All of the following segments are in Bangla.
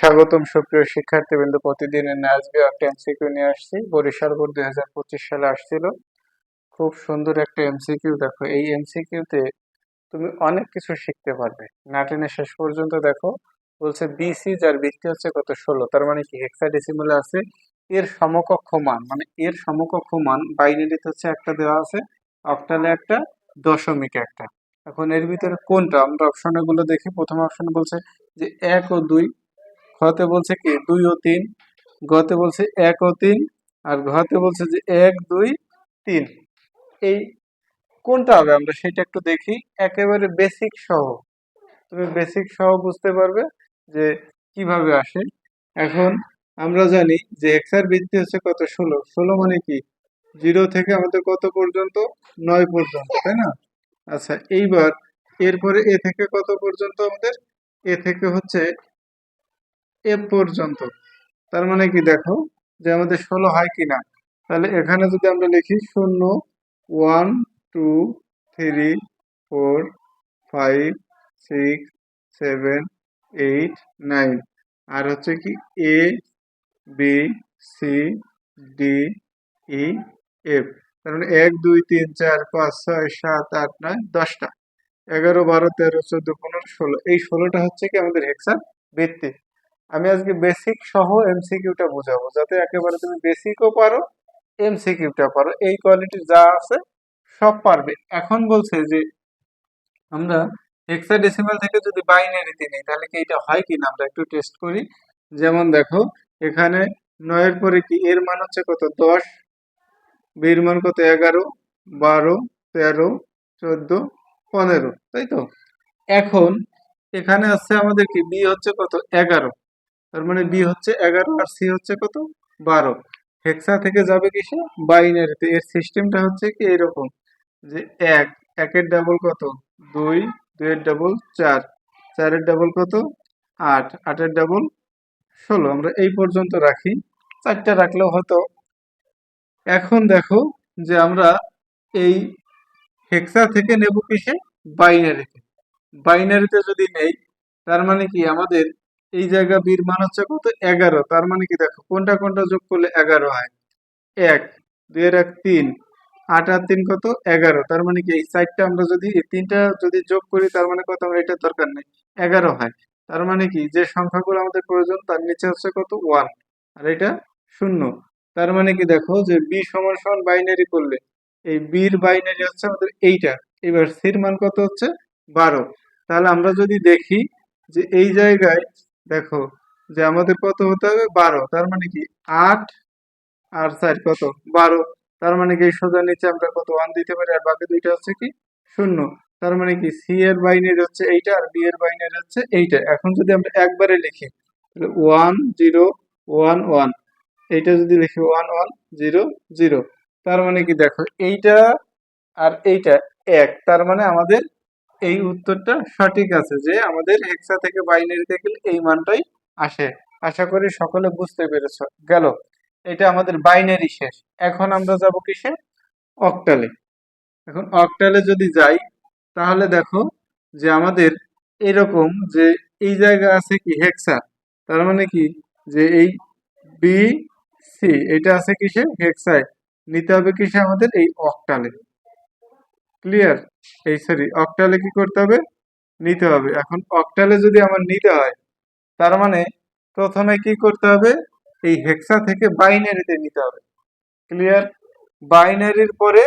স্বাগতম সুপ্রিয় শিক্ষার্থীবৃন্দ, প্রতিদিনের আজকে একটা এমসিকিউ নিয়ে আসছি। বরিশাল বোর্ড দুই হাজার পঁচিশ সালে আসছিল। খুব সুন্দর একটা এমসিকিউ, দেখো। এই এমসিকিউতে তুমি অনেক কিছু শিখতে পারবে। নাটিনে শেষ পর্যন্ত দেখো, বলছে বিসি যার ভিত্তি হচ্ছে কত? ষোলো। তার মানে কি? হেক্সাডেসিমালে আছে। এর সমকক্ষ মান মানে এর সমকক্ষ মান বাইনারিতে হচ্ছে একটা দেওয়া আছে অক্টালে একটা, দশমিক একটা। এখন এর ভিতরে কোনটা? আমরা অপশনে গুলো দেখি। প্রথম অপশন বলছে যে এক ও দুই খতে বলছে কি, দুই ও তিন, গতে বলছে এক ও তিন, আর ঘতে বলছে যে এক, দুই, তিন। এই কোনটা হবে? আমরা সেটা একটু দেখি। একেবারে বেসিক সহ। তুমি বেসিক সহ বুঝতে পারবে যে কীভাবে আসে। এখন আমরা জানি যে এক্সার বৃদ্ধি হচ্ছে কত? ষোলো। ষোলো মানে কি? জিরো থেকে আমাদের কত পর্যন্ত? নয় পর্যন্ত, তাই না? আচ্ছা এইবার এরপরে এ থেকে কত পর্যন্ত আমাদের? এ থেকে হচ্ছে এ পর্যন্ত। তার মানে কি দেখো যে আমাদের ষোলো হয় কি না তাহলে এখানে যদি আমরা লিখি শূন্য one two three four five six seven eight nine আর হচ্ছে কি A B C D E F মানে এক, দুই, তিন, চার, পাঁচ, ছয়, সাত, আট, নয়, দশটা। এগারো, বারো, তেরো, চোদ্দ, পনেরো, ষোলো। এই ষোলোটা হচ্ছে কি আমাদের হেক্সার ভিত্তি আমি আজকে বেসিক সহ এমসিকিউটা বোঝাবো। যাতে একেবারে তুমি বেসিকও পারো এমসিকিউটা পারো। এই কোয়ালিটি যা আছে, সব পারবে। এখন বলছে যে, আমরা হেক্সাডেসিমাল থেকে যদি বাইনারিতে নিই, তাহলে কি এটা হয় কি না আমরা একটু টেস্ট করি। যেমন দেখো, এখানে নয়ের পরে কি? এর মান হচ্ছে কত? দশ। বির মান কত? এগারো। বারো, তেরো, চোদ্দ, পনেরো। তাই তো? এখন এখানে আছে আমাদের কি? বি হচ্ছে কত? এগারো। তার মানে বি হচ্ছে এগারো আর সি হচ্ছে কত? বারো। হেক্সা থেকে যাবে কিসে? বাইনারিতে এর সিস্টেমটা হচ্ছে কি এরকম, যে এক, একের ডাবল কত? দুই, দুইয়ের ডাবল চার। চারের ডাবল কত? আট। আটের ডাবল ষোলো। আমরা এই পর্যন্ত রাখি। চারটা রাখলেও হয়তো এখন দেখো যে আমরা এই হেক্সা থেকে নেব কিসে? বাইনারিতে। বাইনারিতে যদি নেই, তার মানে কি? আমাদের এই জায়গা বীর মান হচ্ছে কত এগারো, তার মানে কি দেখো, কোনটা কোনটা যোগ করলে এগারো হয়? এক দুইয়ের এক তিন, আট আর তিন কত? এগারো, তার মানে কি এই সাইডটা আমরা যদি, এই তিনটা যদি যোগ করি, তার মানে কত? আমরা এটার দরকার নেই, এগারো হয়। তার মানে কি, যে সংখ্যাগুলো আমাদের প্রয়োজন, তার নিচে হচ্ছে কত? ওয়ান, আর এটা শূন্য। তার মানে কি দেখো, যে বি সমান সমান বাইনারি করলে, এই বির বাইনারি হচ্ছে আমাদের এইটা, এবার সির মান কত হচ্ছে? বারো। তাহলে আমরা যদি দেখি যে এই জায়গায় দেখো, যে আমাদের কত হতে হবে বারো, তার মানে কি? আট আর চার কত? বারো। তার মানে কি সোজা নিচে আমরা কত? ওয়ান দিতে পারি, আর বাকি দুইটা হচ্ছে কি? শূন্য। তার মানে কি? সি এর বাইনারি হচ্ছে এইটা, আর বি এর বাইনারি হচ্ছে এইটা। এখন যদি আমরা একবারে লিখি, তাহলে ওয়ান জিরো ওয়ান ওয়ান এইটা যদি লিখি ওয়ান ওয়ান জিরো জিরো তার মানে কি? দেখো, এইটা আর এইটা এক। তার মানে আমাদের এই উত্তরটা সঠিক আছে যে আমাদের হেক্সা থেকে বাইনারিতে গেলে এই মানটাই আসে। আশা করি সকলে বুঝতে পেরেছ। গেল। এটা আমাদের বাইনারি শেষ। এখন আমরা যাব কিসে? অক্টালে এখন অক্টালে যদি যাই, তাহলে দেখো যে আমাদের এরকম যে এই জায়গা আছে কি হেক্সা তার মানে কি? যে এই বি সি এটা আছে কিসে? হেক্সায় নিতে হবে কিসে আমাদের এই অক্টালে ক্লিয়ার এই সরি অক্টালে কি করতে হবে? নিতে হবে। এখন অক্টালে যদি আমার নিতে হয়, তার মানে প্রথমে কি করতে হবে? এই হেক্সা থেকে বাইনারিতে নিতে হবে। ক্লিয়ার বাইনারির পরে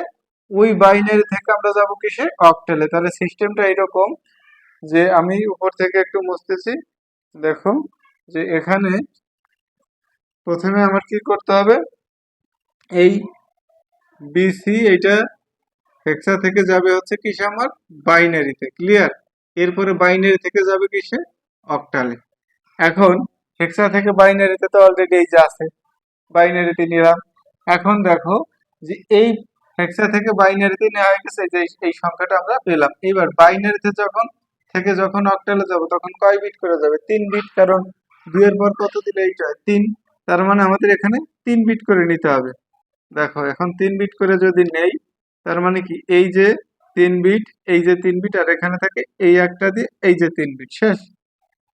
ওই বাইনারি থেকে আমরা যাব কিসে? অক্টালে তাহলে সিস্টেমটা এরকম যে আমি উপর থেকে একটু মুছতেছি। দেখো যে এখানে প্রথমে আমার কি করতে হবে? এই বিসি এটা হেক্সা থেকে যাবে হচ্ছে কিসে আমার? বাইনারিতে ক্লিয়ার এরপরে বাইনারি থেকে যাবে কিসে? অক্টালে এখন হেক্সা থেকে বাইনারিতে তো অলরেডি এই যে আছে। বাইনারিতে নিলাম। এখন দেখো যে এই হেক্সা থেকে বাইনারিতে নেওয়া হয়ে গেছে যে এই সংখ্যাটা আমরা পেলাম। এবার বাইনারিতে যখন থেকে যখন অক্টালে যাব, তখন কয় বিট করে যাবে? তিন বিট কারণ দুইয়ের পর কত দিলে এইটা তিন। তার মানে আমাদের এখানে তিন বিট করে নিতে হবে। দেখো, এখন তিন বিট করে যদি নেই তার মানে কি? এই যে তিন বিট এই যে তিন বিট আর এখানে থাকে এই একটা দিয়ে এই যে তিন বিট শেষ?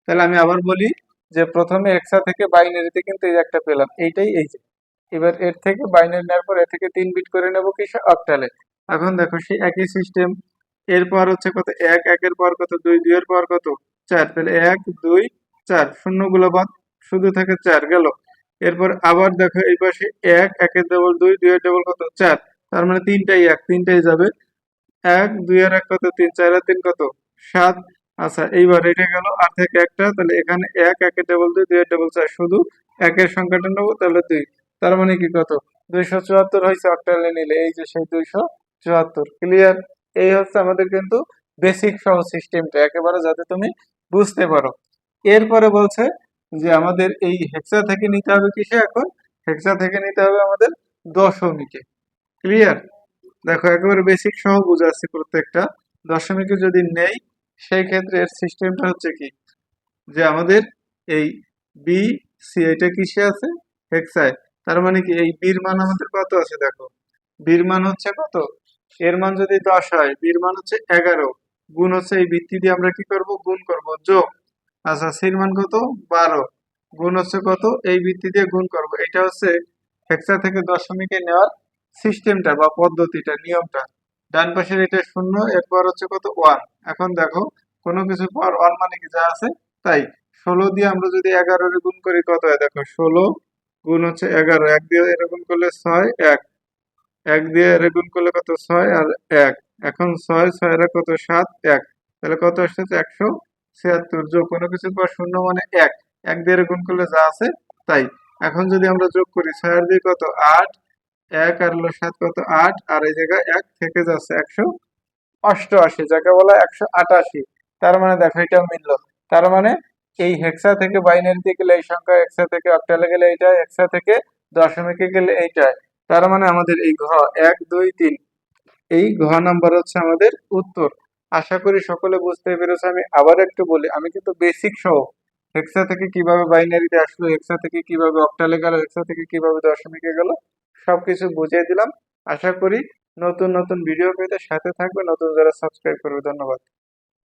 তাহলে আমি আবার বলি যে প্রথমে এক্সা থেকে বাইনারিতে কিন্তু এই একটা পেলাম, এইটাই এই যে। এবার এর থেকে বাইনারি নেওয়ার পর এর থেকে তিন বিট করে নেব কিসে? অক্টালে এখন দেখো সেই একই সিস্টেম এরপর হচ্ছে কত? এক, একের পর কত? দুই, দুইয়ের পর কত? চার, তাহলে এক, দুই, চার, শূন্যগুলো বাদ, শুধু থাকে চার গেল। এরপর আবার দেখো এই পাশে এক, একের ডবল দুই, দুইয়ের ডবল কত? চার। তার মানে তিনটাই এক, তিনটাই যাবে। এক, দুই আর এক কত? তিন, চার আর তিন কত? সাত। আচ্ছা এইবার এটা গেল আর থেকে একটা, তাহলে এখানে এক, একের ডবল দুই দুই ডবল চার। শুধু একের সংখ্যাটা নেব, তাহলে দুই। তার মানে কি কত? দুইশো চুয়াত্তর হয়েছে অক্টালে নিলে। এই যে সেই দুইশো চুয়াত্তর। ক্লিয়ার এই হচ্ছে আমাদের কিন্তু বেসিক সহ সিস্টেমটা একেবারে যাতে তুমি বুঝতে পারো। এরপরে বলছে যে আমাদের এই হেক্সা থেকে নিতে হবে কিসে এখন? হেক্সা থেকে নিতে হবে আমাদের দশমিকে। ক্লিয়ার দেখো, একেবারে বেসিক সহ বুঝাচ্ছি প্রত্যেকটা। দশমিকে যদি নেই, সেই ক্ষেত্রে এর সিস্টেমটা হচ্ছে কি? যে আমাদের এই বি সি এটা কিসে আছে? হেক্সায় তার মানে কি, এই বির মান আমাদের কত আছে দেখো? বির মান হচ্ছে কত? এর মান যদি দশ হয় বির মান হচ্ছে এগারো। গুণ হচ্ছে এই ভিত্তি দিয়ে আমরা কি করব? গুণ করব। যোগ। আচ্ছা সির মান কত? বারো। গুণ হচ্ছে কত? এই ভিত্তি দিয়ে গুণ করব। এটা হচ্ছে হেক্সা থেকে দশমিকে নেওয়ার সিস্টেমটা বা পদ্ধতিটা, নিয়মটা। ডান পাশের এটা শূন্য, এরপর হচ্ছে কত? ওয়ান। এখন দেখো, কোনো কিছু পর ওয়ান মানে কি? যা আছে তাই। ষোলো দিয়ে আমরা যদি এগারোর গুণ করি, কত হয়? দেখো, ষোলো গুণ হচ্ছে এগারো। এক দিয়ে এর গুণ করলে ছয়, এক। এক দিয়ে গুণ করলে কত? ছয় আর এক। এখন ছয় ছয় কত? সাত, এক। তাহলে কত আসছে? একশো ছিয়াত্তর। যোগ কোনো কিছুর পর শূন্য মানে এক। এক দিয়ে গুণ করলে যা আছে তাই। এখন যদি আমরা যোগ করি ছয় আর দিয়ে কত? আট। এক আর সাত কত? আট। আর এই জায়গায় এক থেকে যাচ্ছে একশো অষ্টআশি। যাকে বলা একশো আটাশি। তার মানে দেখো এটা মিললো। তার মানে এই হেক্সা থেকে বাইনারিতে গেলে এই সংখ্যা হেক্সা থেকে অক্টালে গেলে এইটা হেক্সা থেকে দশমিকে গেলে এইটাই। তার মানে আমাদের এই ঘ এক, দুই, তিন, এই ঘ নাম্বার হচ্ছে আমাদের উত্তর। আশা করি সকলে বুঝতে পেরেছে। আমি আবার একটু বলি, আমি কিন্তু বেসিক সহ হেক্সা থেকে কীভাবে বাইনারিতে আসলো হেক্সা থেকে কীভাবে অক্টালে গেল হেক্সা থেকে কীভাবে দশমিকে গেল সবকিছু বুঝিয়ে দিলাম। আশা করি নতুন নতুন ভিডিও পেতে সাথে থাকবে। নতুন যারা সাবস্ক্রাইব করবে, ধন্যবাদ।